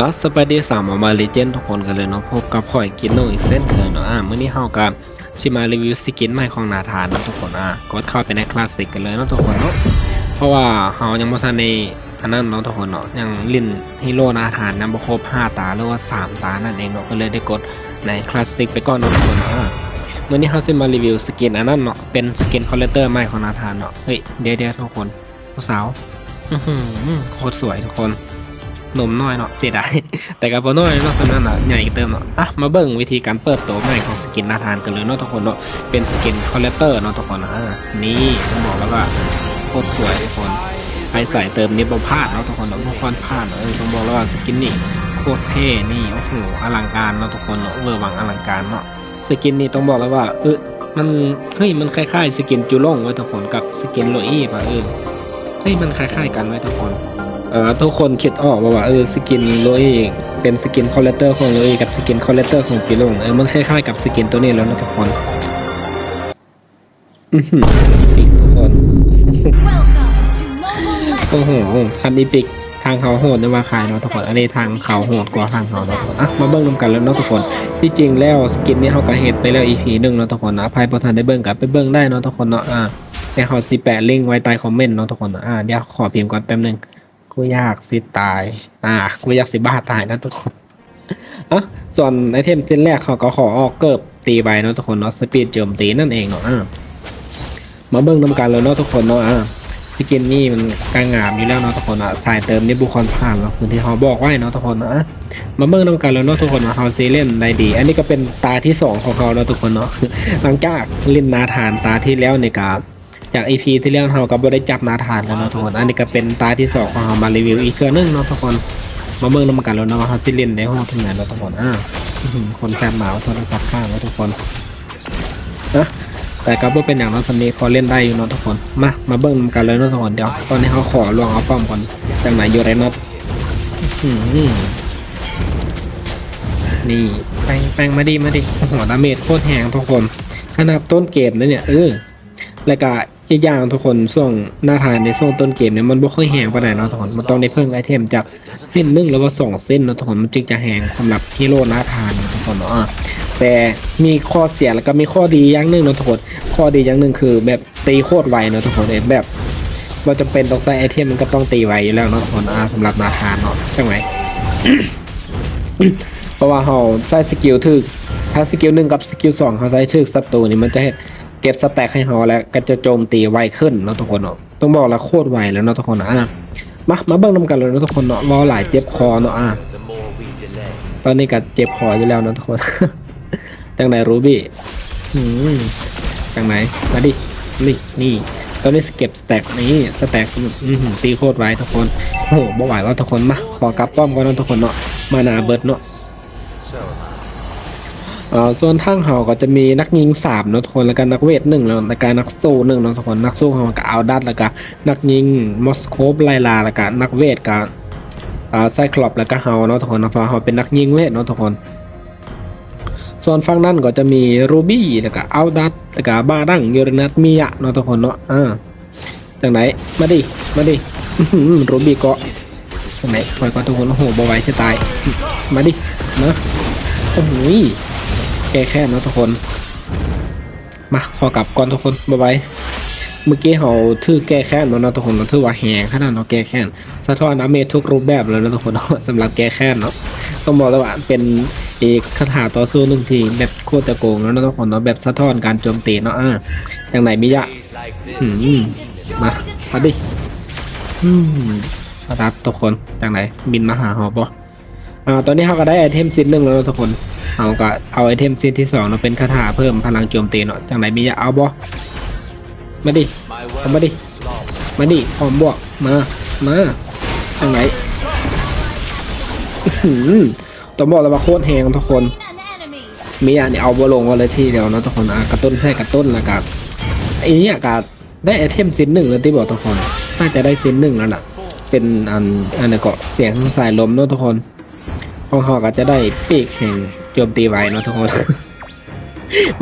อะสวัสดีสามหมอมาเลเจนทุกคนกันเลยเนาะพบกับข่อยกินโนอีกเส้นเคยเนาะอะมื้อนี้เฮากับชิมารีวิวสกินใหม่ของนาธานเนาะทุกคนอะกดเข้าไปในคลาสสิกกันเลยเนาะทุกคนเนาะเพราะว่าเฮายังบ่ทันในอันนั้นเนาะทุกคนเนาะยังลิ้นฮีโร่นาธานยังบ่ครบ5ตาหรือว่า 3 ตานั่นเองเนาะก็เลยได้กดในคลาสสิกไปก่อนเนาะทุกคนเนาะอะมื้อนี้เฮาสิมารีวิวสกินอันนั้นเนาะเป็นสกินคอลเลกเตอร์ใหม่ของนาธานเนาะเฮ้ยเดี๋ยวๆทุกคนผู้สาวอื้อหือโคตรสวยทุกคน นมน้อยเนาะเสียดายแต่กับน้อยเนาะสำนักน่ะใหญ่เติมเนาะอะมาเบิ่งวิธีการเปิดตัวใหม่ของสกินนาธานกันเลยเนาะทุกคนเนาะเป็นสกินคอลเลเตอร์เนาะทุกคนนะนี่ต้องบอกแล้วว่าโคตรสวยทุกคนใครใส่เติมนี้บ่พลาดเนาะทุกคนเนาะบ่ควรพลาดเออต้องบอกแล้วว่าสกินนี่โคตรเท่นี่โอ้โหอลังการเนาะทุกคนเนาะเวอร์วังอลังการเนาะสกินนี่ต้องบอกแล้วว่าเออมันเฮ้ยมันคล้ายๆ สกินจูล่งไว้ทุกคนกับสกินโลอี้ป่ะเออเฮ้ยมันคล้ายๆกันไว้ทุกคน ทุกคนคิดออกว่าว่าเออสกินโลเอเป็นสกินคอลเลกเตอร์ของโลเอกับสกินคอลเลกเตอร์ของปิลงเออมันคล้ายๆกับสกินตัวนี้แล้วนะทุกคนอื้อหืออีกทุกคน Welcome to Mobile โอ้โห Legends! คันอีปิกทางเขาโหดนะว่าขายเนาะทุกคน อันนี้ทางเขาโหดกว่าทางเขาเนาะทุกคนอะมาเบิ่งนำกันแล้วเนาะทุกคน ที่จริงแล้วสกินนี้เขาก็เฮ็ดไปแล้วอีพีหนึ่งเนาะทุกคนนะใครบ่ทันได้เบิ่งกับไปเบิ่งได้เนาะทุกคนเนาะ อ่าเดี๋ยวเขาสิแปะลิงก์ไว้ใต้คอมเมนต์เนาะทุกคน อ่าเดี๋ยวขอพิมพ์ก่อนแป๊บนึง กูอยากสิตาย อ่ากูอยากสิบ้าตายนะทุกคนอะส่วนไอเทมเจนแรกเขาก็ขอออกเกิบตีไปเนาะทุกคนเนาะสปีดโจมตีนั่นเองเนาะมาเบิ่งนำกันเลยเนาะทุกคนเนาะอ่าสกินนี่มันกางงามอยู่แล้วเนาะทุกคนอะสายเติมนี่บุคคลผ่านเนาะพื้นที่เขาบอกไว้เนาะทุกคนเนาะอะมาเบิ่งนำกันเลยเนาะทุกคนว่าเขาซีเล่นได้ดี อันนี้ก็เป็นตาที่สองของเขาเนาะทุกคนเนาะหลังจากเล่นนาธานตาที่แล้วในการ จาก EP ที่แล้วเราก็บ่ได้จับนาธานแล้วเนาะทุกคนอันนี้ก็เป็นตาที่สองของเรามารีวิวอีกเครื่องนึงเนาะทุกคนมาเบิ่งน้ำกันแล้วเนาะว่าเขาสิเล่นในห้องทำงานเนาะทุกคนอ่าคนแซมหมาโทรศัพท์ข้างแล้วทุกคนนะแต่ก็บ่เป็นอย่างนาะตอนนี้พอเล่นได้อยู่เนาะทุกคนมามาเบิ่งกันเลยเนาะทุกคนเดี๋ยวตอนนี้เขาขอลวงเอาป้อมก่อนจากไหนอยู่ไรเนาะอื้อหือนี่แป้งแปงมาดิมาดิโอ้โหดาเมจโคตรแหงทุกคน ขนาดต้นเกมนะเนี่ยเออแล้วก็ อีกอย่างทุกคนช่วงหน้าทานในช่วงต้นเกมเนี่ยมันบ่ค่อยแหงปานใดเนาะทุกคนมันต้องได้เพิ่มไอเทมจากเส้นหนึ่งหรือว่าสองเส้นเนาะทุกคนมันจึงจะแหงสำหรับฮีโร่หน้าทานเนาะทุกคนเนาะแต่มีข้อเสียแล้วก็มีข้อดีอย่างหนึ่งเนาะทุกคนข้อดีอย่างหนึ่งคือแบบตีโคตรไวเนาะทุกคนเอยแบบว่าจะเป็นต้องใช้ไอเทมมันก็ต้องตีไวอยู่แล้วเนาะทุกคนอ่าสำหรับหนาทานเนาะจังไหนเพราะว่าเราใช้สกิลถึกถ้าสกิลหนึ่งกับสกิลสองเขาใช้ถึกศัตรูนี่มันจะให้ เก็บสแต็กให้เราแล้วก็จะโจมตีไวขึ้นเนาะทุกคนเนาะต้องบอกแล้วโคตรไวแล้วเนาะทุกคนนะอะมามาเบิ่งน้ำกันเลยเนาะทุกคนเนาะรอหลายเจ็บคอเนาะอะตอนนี้ก็เจ็บคออยู่แล้วเนาะทุกคนจังไหนรูบี้อืมจังไหนมาดินี่นี่ตอนนี้เก็บสแต็กนี่สแต็กตีโคตรไวทุกคนโอ้โหบ่ไหวแล้วทุกคนมาขอกลับป้อมก่อนเนาะทุกคนเนาะมานาเบิดเนาะ ส่วนทางเฮาก็จะมีนักยิงสามนะทุกคนแล้วก็นักเวทหนึ่งแล้วก็นักสู้หนึ่งนะทุกคนนักสู้เฮาก็เอาดัดแล้วก็นักยิงมอสโคปไลลาแล้วก็นักเวทก็อ่าไซคลอปแล้วก็เฮาเนาะทุกคนนะเพราะเฮาเป็นนักยิงเวทเนาะทุกคน ส่วนฝั่งนั้นก็จะมีรูบี้แล้วก็เอาดัดแล้วก็บาดังยูเรนัสมียะเนาะทุกคนเนาะอ่าจังไหนมาดิมาดิรูบี้เกาะจังไหนคอยก็ทุกคนโอ้โหบ่ไหวจะตายมาดิมาโอ้โห แก้แค้นนะทุกคน มาขอกลับก่อนทุกคนบ๊ายบายเมื่อกี้เขาถือแก้แค้นแล้วเนาะทุกคนเราถือว่าแหงขนาดเนาแก้แค้นสะท้อนอเมททุกรูปแบบเลยนะทุกคนสำหรับแก้แค้นเนาะต้องบอกเลยว่าเป็นอีกคาถาต่อสู้หนึ่งทีแบบโคตรจะโกงแล้วนะทุกคนเนาะแบบสะท้อนการโจมตีเนาะอ่าอย่างไหนมิยะอืมมามาดิอืมมาตัดทุกคนจากไหนบินมาหาหอบปะ อ่าตอนนี้เขาก็ได้ไอเทมซินหนึ่งแล้วทุกคนเอาก็เอาไอเทมซินที่สองเนาะเป็นคาถาเพิ่มพลังโจมตีเนาะจากไหนมีอยาเอาบ่มาดิเอามาดิ มาดิพร้อมบวกมา มาจากไหนต้องบอกเลยว่าโคตรแหงทุกคน มีอย่างนี้เอาบอลงมาเลยทีเดียวเนาะทุกคนอะกระตุ้นใช่กระตุ้นแล้วกับไอ้เนี่ยก็ได้ไอเทมซินหนึ่งแล้วที่บอกทุกคนน่าจะได้ซินหนึ่งแล้วล่ะ เป็นอันอันนี้ก็เสียงสายลมเนาะทุกคน ของเขาก็จะได้ปีกแห่งโจมตีไว้เนาะทุกคน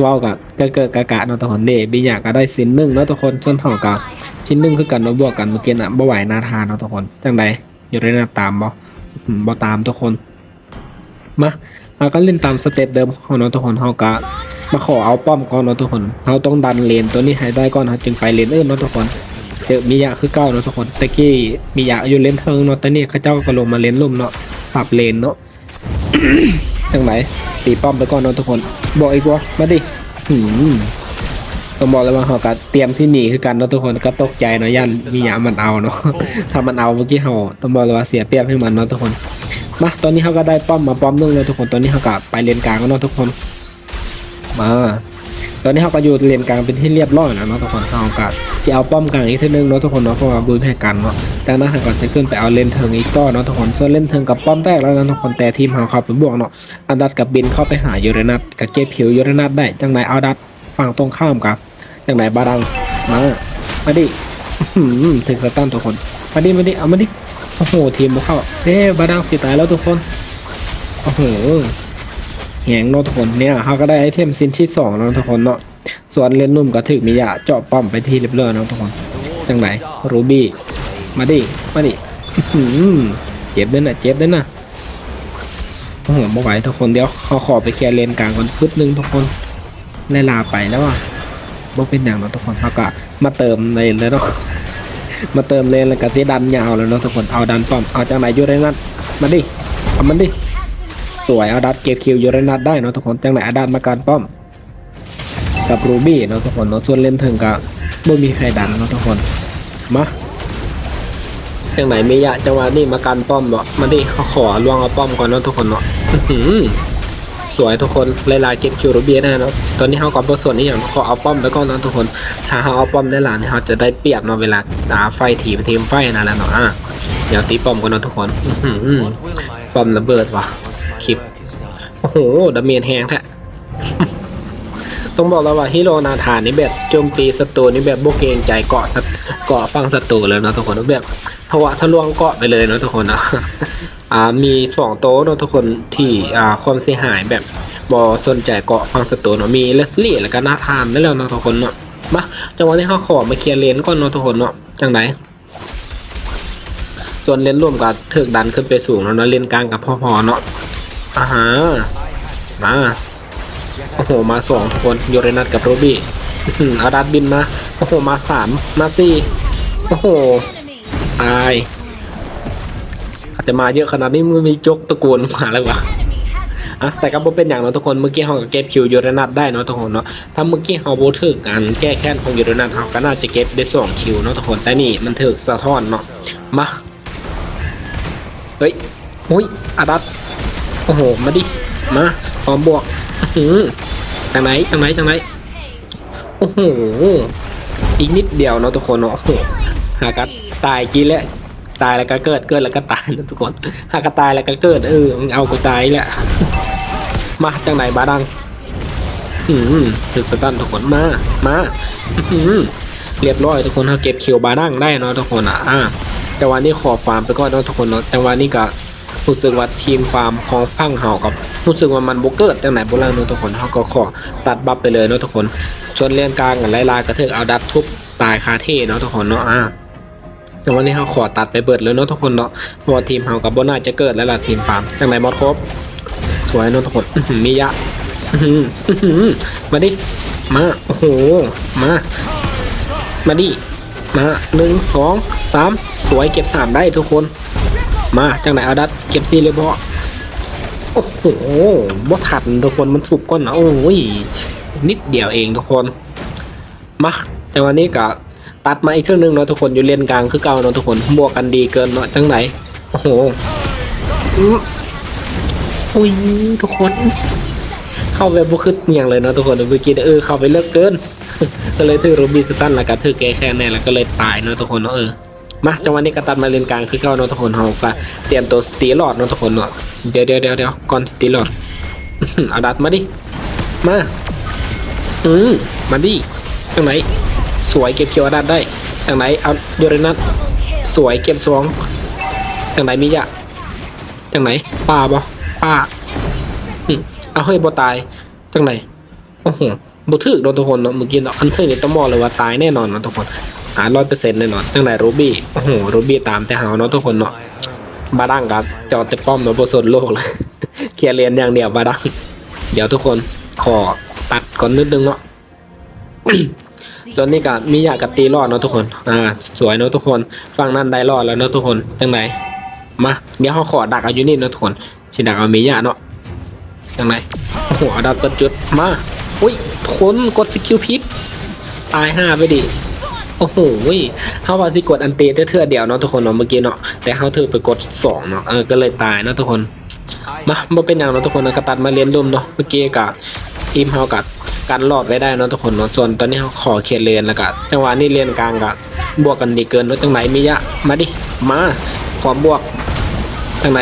ว้าวกับก็เกิดกะกะเนาะทุกคนเดบิยาก็ได้ซินหนึ่งเนาะทุกคนส่วนเท่ากับชิ้นหนึ่งคือกันเนาะบวกกันเมื่อกี้น่ะบ่ไหวนาทานเนาะทุกคนจังใดอยู่ในหน้าตามบ่บ่ตามทุกคนมาเราก็เล่นตามสเต็ปเดิมของเนาะทุกคนเฮาก็มาขอเอาป้อมก่อนเนาะทุกคนเฮาต้องดันเลนตัวนี้ให้ได้ก่อนเฮาจึงไปเลนอื่นเนาะทุกคนเจอมียะคือเก้าเนาะทุกคนตะกี้มียะอยู่เลนเทิงเนาะแต่นี่เขาเจ้าก็ลงมาเลนลุ่มเนาะสับเลนเนาะ จังไหนตีป้อมไปก่อนเนาะทุกคนบอกอีกว่ามาดิต้องบอกเลยว่าเขาก็เตรียมที่หนีคือกันเนาะทุกคนก็ตกใจเนาะยันมียามันเอาเนาะถ้ามันเอาเมื่อกี้เขาต้องบอกเลยว่าเสียเปรียบให้มันเนาะทุกคนมาตอนนี้เขาก็ได้ป้อมมาป้อมนึงเลยทุกคนตอนนี้เขาก็ไปเลนกลางแล้วเนาะทุกคน มา อนนี้เขาก็อยู่เลนกลางเป็นที่เรียบร้อยแล้วเนาะทุกคนเขาก็จะเอาป้อมกลางอีกทีนึงเนาะทุกคนเนาะเพราะว่าบูนแพ้กันเนาะแต่นั้นเขาก็จะขึ้นไปเอาเลนเทิงอีกต่อเนาะทุกคนส่วนเลนเทิงกับป้อมแตกแล้วนะทุกคนแต่ทีมเขาเขาไปบวกเนาะอันดัดกับบินเข้าไปหายูเรนัสกับเก็บผิวยูเรนัสได้จังไหนเอาดัดฝั่งตรงข้ามกับจังไหนบาดังมามาดิถึงสตันทุกคนมาดิมาดิเอามาดิโอ้โหทีมบุกเข้าเอ๊บาดังสิตายแล้วทุกคนโอ้โห แหงเนาะทุกคนเนี่ยเขาก็ได้ไอเทมซินที่สองแล้วทุกคนเนาะส่วนเลนนุ่มก็ถึกมียาเจาะป้อมไปที่เรียบร้อยเนาะทุกคนจังไหนรูบี้มาดิมาดิเจ็บด้วยนะเจ็บด้วยนะโอ้โหไม่ไหวทุกคนเดี๋ยวเขาขอไปเคลียร์เลนกลางก่อนพึดนึงทุกคนไล่ลาไปแล้วอะบ่เป็นอย่างเนาะทุกคนเขาก็มาเติมเลนแล้วเนาะมาเติมเลนแล้วก็เสียดันยาวแล้วเนาะทุกคนเอาดันป้อมเอาจังไหนอยู่ในนั้นมาดิเอามันดิ สวยอาดัดเก็บคิวยูเรนัสได้เนาะทุกคนจังไหนอาดัดมาการป้อม กับรูบี้เนาะทุกคนเนาะส่วนเล่นถึงกับบ่มีใครดันเนาะทุกคนมาจังไหนมียะจังหวะนี้มาการป้อมบ่มาดิเขาขอลวงเอาป้อมก่อนเนาะทุกคนเนาะอื้อหือสวยทุกคนไล่ลายเก็บคิวรูบี้ได้เนาะตอนนี้เขาก็บส่วนนี้อย่างขอเอาป้อมไปก่อนเนาะทุกคน ถ้าเขาเอาป้อมได้หลานเขาจะได้เปรียบเนาะเวลาดาไฟทีมทีมไฟนั่นแหละเนาะอะเดี๋ยวตีป้อมก่อนเนาะทุกคนป้อมระเบิดว่ะ ลิป โอ้โหดาเมจแหงแท้ต้องบอกแล้วว่าฮิโรนาธานนี่แบบโจมตีศัตรูนี่แบบโบเกงใจเกาะเกาะฟังศัตรูเลยนะทุกคนแบบภวะทะลวงเกาะไปเลยนะทุกคนนะอ่ามีสองโต๊ะเนาะทุกคนที่อ่าความเสียหายแบบบอสนใจเกาะฟังศัตรูเนาะมีเลสลี่แล้วก็นาธานได้แล้วนะทุกคนเนาะมาจังหวะที่เขาขอมาเคลียร์เลนก่อนเนาะทุกคนเนาะจังไหนส่วนเลนร่วมกับเถิกดันขึ้นไปสูงแล้วเนาะเลนกลางกับพ่อพอเนาะ อ่าฮะมาโอ้โหมาสองคนโยเรนัสกับโรบี้อาดัดบินมาโอ้โหมาสามมาสี่โอ้โหตายอาจจะมาเยอะขนาดนี้มันมีจกตะโกนมาแล้ววะอะแต่ก็บ่เป็นอย่างเนาะทุกคนเมื่อกี้เขาก็เก็บคิวโยเรนัสได้เนาะทุกคนเนาะถ้าเมื่อกี้เขาโบถึกการแก้แค้นของโยเรนัสเขาก็น่าจะเก็บได้สองคิวเนาะทุกคนแต่นี่มันถึกสะท้อนเนาะมาเฮ้ยอุ้ยอาดัด โอ้โห มาดิ มาพร้อมบวกอือหือจังไหนจังไหนจังไหน โอ้โห อีกนิดเดียวเนาะทุกคนเนาะหากัดตายกี่แล้ว ตายแล้วก็เกิด เกิดแล้วก็ตายนะทุกคน หากตายแล้วก็เกิด เออมึงเอากูตายแหละ มาจังไหนบาดังอืมถึกสตันทุกคนมา มาอื้อหือเรียบร้อยทุกคนเขาเก็บคิวบาดังได้เนาะทุกคนอะอ่าจังหวะนี้ขอฟาร์มไปก่อนเนาะทุกคนเนาะจังหวะนี้ก็ รู้สึกว่าทีมฟาร์มของฟังเฮากับรู้สึกว่ามันบ่เกิดจังไหนบ่ล่ะเนาะทุกคนเฮาก็ขอตัดบัฟไปเลยเนาะทุกคนชนเลียนกลางกับไล่ลากระเถิกเอาดับทุบตายคาเท่เนาะทุกคนเนาะอ่าจังวะนี้เฮาขอตัดไปเบิดเลยเนาะทุกคนเนาะเพราะว่าทีมเฮากับบน่าจะเกิดแล้วล่ะทีมฟาร์มจังไหนบอสครบสวยเนาะทุกคนมียะอื้อหืออื้อหือมาดิมาโอ้โหมามาดิมาหนึ่งสองสามสวยเก็บสามได้ทุกคน มาจังไหนเอาดัดเก็บสี่เลยบอโอ้โหบ่ทันทุกคนมันสุบก้นนะโอ้ยนิดเดียวเองทุกคนมาจังหวะนี้ก็ตัดมาอีกเท่านึงเนาะทุกคนอยู่เลนกลางคือเก่าเนาะทุกคนบวกกันดีเกินเนาะจังไหนโอ้โหอุ้ยทุกคน เข้าไปบุคือเมียงเลยเนาะทุกคนเมื่อกี้เออเข้าไปเลิกเกิน ก็เลยถือรูบีสตันแล้วก็ถือแกแค่แน่แล้วก็เลยตายเนาะทุกคนเนาะเออ มาจังหวะนี้ก็ตัดมาเลนกลางคือเก้านะทุกคนเฮาก็เตรียมตัวสตีลอดนะทุกคนเนาะเดี๋ยวเดี๋ยวเดี๋ยวเดี๋ยวก่อนสตีลอดเอาดัดมาดิมาอืมมาดิจังไหน สวยเก็บเคียวอาดัดได้จังไหนเอาโยเรนัสสวยเก็บสองจังไหนมียะจังไหนป้าบ่ป้าอืมเอาเฮ้ยบ่ตายจังไหนโอ้โหบ่ถึกโดนทุกคนเนาะเมื่อกี้เนาะอันเทอร์นี่ต้องบอกเลยว่าตายแน่นอนนะทุกคน หาร้อยเปอร์เซ็นต์แน่นอนจังไหนรูบี้โอ้โหรูบี้ตามแต่หาเนาะทุกคนเนาะบาดังกับจอดแต่ป้อมเนาะบสนโลกเลยเคลียร์เลนอย่างเดียวบาดังเดี๋ยวทุกคนขอตัดก่อนนิดนึงเนาะตอนนี้ก็มีอยากกับตีรอดเนาะทุกคน อ่า สวยเนาะทุกคนฟังนั่นได้รอดแล้วเนาะทุกคนจังไหนมา เดี๋ยวเขาขอดักเอาอยู่นี่เนาะทุกคนสิดักเอามียะเนาะจังไหนโอ้โหเอาดักเปิดจุด มา อุ้ย ทุกคนกดสกิลพิษตายห้าไปดิ โอ้โหเขาว่าสิกดอันเตเทื่อเดียวเนาะทุกคนเนาะเมื่อกี้เนาะแต่เขาถือไปกดสองเนาะเออก็เลยตายเนาะทุกคนมาบ่เป็นอย่างเนาะทุกคนนะกระตัดมาเรียนร่วมเนาะเมื่อกี้กับทีมเฮากับการรอดไว้ได้เนาะทุกคนเนาะส่วนตอนนี้เขาขอเขียนเลนแล้วก็จังหวะนี้เลนกลางกับวกกันดีเกินเนาะจังไหนมียะมาดิมาขอบวกจังไหน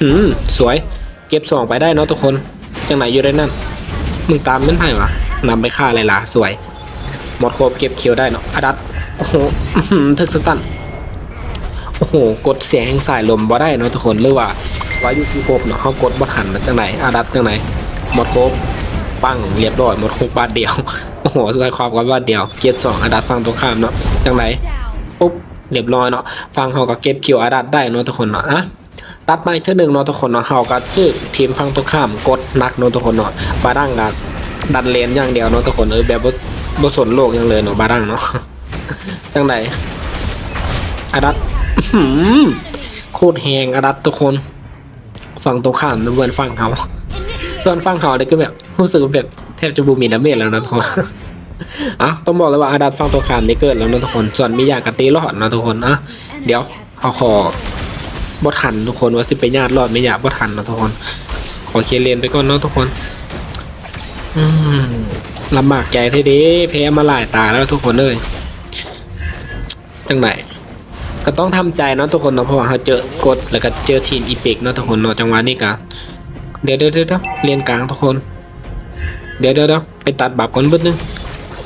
หืมสวยเก็บสองไปได้เนาะทุกคนจังไหนอยู่ได้นั่นมึงตามมันไผ่วะนำไปฆ่าอะไรล่ะสวย หมดโครบเก็บคิวได้เนาะอดัตโอ้โหอื้อหือถึกสตันโอ้โห กดเสียงแห่งสายลมบ่ได้เนาะทุกคนหรือว่าว่าอยู่ที่ครบเนาะเขากดบ่ทันจังไหนอาดัตจังไหนหมดครบปั้งเรียบร้อยหมดครบบาทเดียวโอ้โหสุดท้ายความกันบาทเดียวเกียร์สองอาดัตฟังตรงข้ามเนาะจังไหนปุ๊บเรียบร้อยเนาะฟังเขาก็เก็บคิวอาดัตได้เนาะทุกคนเนาะอะตัดมาอีกเท่านึงเนาะทุกคนเนาะเขาก็ทึกทีมฟังตรงข้ามกดนักเนาะทุกคนเนาะบาดังกันดันเลนอย่างเดียวเนาะทุกคนเออแบบ บ่บ่สนโลกยังเลยเนาะบาดังเนาะจังไหนอาดัตโคตรแหงอาดัตทุกคนฝั่งตรงข้ามนะเพื่อนฝั่งเขาส่วนฝั่งเขาเนี่ยก็แบบรู้สึกแบบแทบจะบูมีดาเมจแล้วนะทุกคนอะต้องบอกเลยว่าอาดัตฝั่งตรงข้ามนี่เกิดแล้วนะทุกคน ส่วนมียากกะตีรอดนะทุกคนอะเดี๋ยวเขาขอบดทันทุกคนว่าสิไปญาติรอดไม่อยากบทันนะทุกคน ขอเคลียร์เลนไปก่อนเนาะทุกคน อืม ลำบากใจท่เด้แพ้มาหลายตาแล้วทุกคนเลยจังไหนก็ต้องทำใจเนาะทุกคนเนาะเพราะว่าเขาเจอกดแล้วก็เจอทีมอีพิกเนาะทุกคนเนาะจังหวะนี้ก็เดี๋ยวเดี๋ยวเดี๋ยวเดี๋ยวเรียนกลางทุกคนเดี๋ยวเดี๋ยวเดี๋ยวไปตัดบับก่อนบึ้ดนึง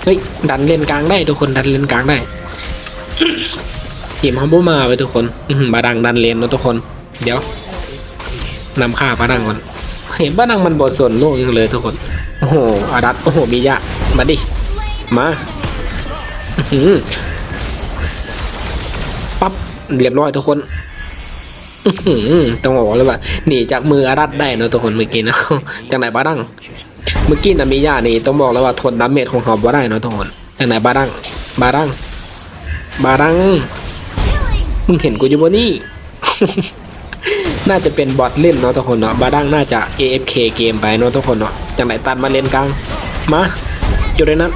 เฮ้ยดันเล่นกลางได้ทุกคนดันเล่นกลางได้ทีมฮัมบูมาไปทุกคนอื้อหือบาดังดันเลนเนาะทุกคน เดี๋ยวนำค่าบาดังก่อนเห็นบาดังมันบดส่วนโลกยังเลยทุกคน โอ้โหอาดัตโอ้โหมียะมาดิ มาอื้อหือปั๊บเรียบร้อยทุกคนอื้อหือต้องบอกเลยว่าหนีจากมืออารัดได้เนอะทุกคนเมื่อกี้นะจากไหนบ้าดังเมื่อกี้นะมียานี่ต้องบอกเลยว่าทนดาเมจของเขาบ่ได้เนอะทุกคนจากไหนบ้าดังบ้าดังบ้าดังมึงเห็นกูอยู่บนนี่ น่าจะเป็นบอทเล่นเนาะทุกคนเนาะบาดังน่าจะ AFK เกมไปเนาะทุกคนเนาะจากไหนตัดมาเลนกลางมาอยู่ในนั้น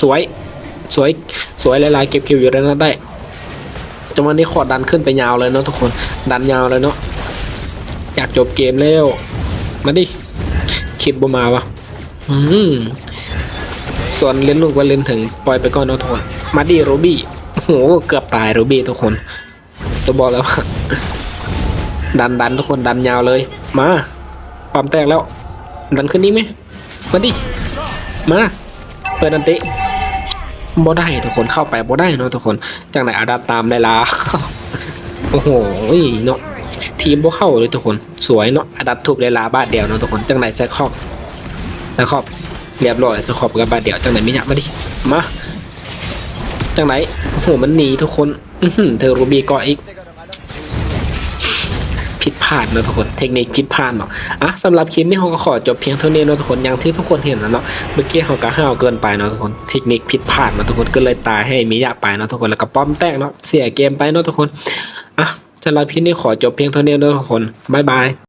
สวยสวยสวยลายๆเก็บคิวอยู่ในนั้นได้จังหวะนี้ขอดันขึ้นไปยาวเลยเนาะทุกคนดันยาวเลยเนาะอยากจบเกมแล้วมาดิคิดบ่มาวะอืมส่วนเล่นลูกว่าเล่นถึงปล่อยไปก่อนเนาะทุกคนมาดิโรบี้โอ้โหเกือบตายโรบี้ทุกคนจะบอกแล้วว่า ดันดันทุกคนดันยาวเลย มาความแตกแล้ว ดันขึ้นนี่ไหมมาดิมาเปิดอันติบ่ได้ทุกคนเข้าไปบ่ได้เนาะทุกคนจากไหนอาดัตตามได้ละโอ้โหเนาะทีมบ่เข้าเลยทุกคนสวยเนาะอาดัตทุบได้ลาบาทเดียวเนาะทุกคนจากไหนแซคอบแซคอบเรียบร้อยแซคอบกับบาทเดียวจากไหนไม่อยากมาดิมาจากไหนโอ้โหมันหนีทุกคน อืเธอรูบีกาะอีก ผิดพลาดนะทุกคนเทคนิคผิดพลาดเนาะอะสำหรับคลิปนี้เขาก็ขอจบเพียงเท่านี้นะทุกคนอย่างที่ทุกคนเห็นนะเนาะเมื่อกี้เขาก็ห้าวเกินไปเนาะทุกคนเทคนิคผิดพลาดนาะทุกคนก็เลยตายให้มิยะไปเนาะทุกคนแล้วก็ป้อมแตกเนาะเสียเกมไปเนาะทุกคนอะสำหรับคลิปนี้ขอจบเพียงเท่านี้นะทุกคนบ๊ายบาย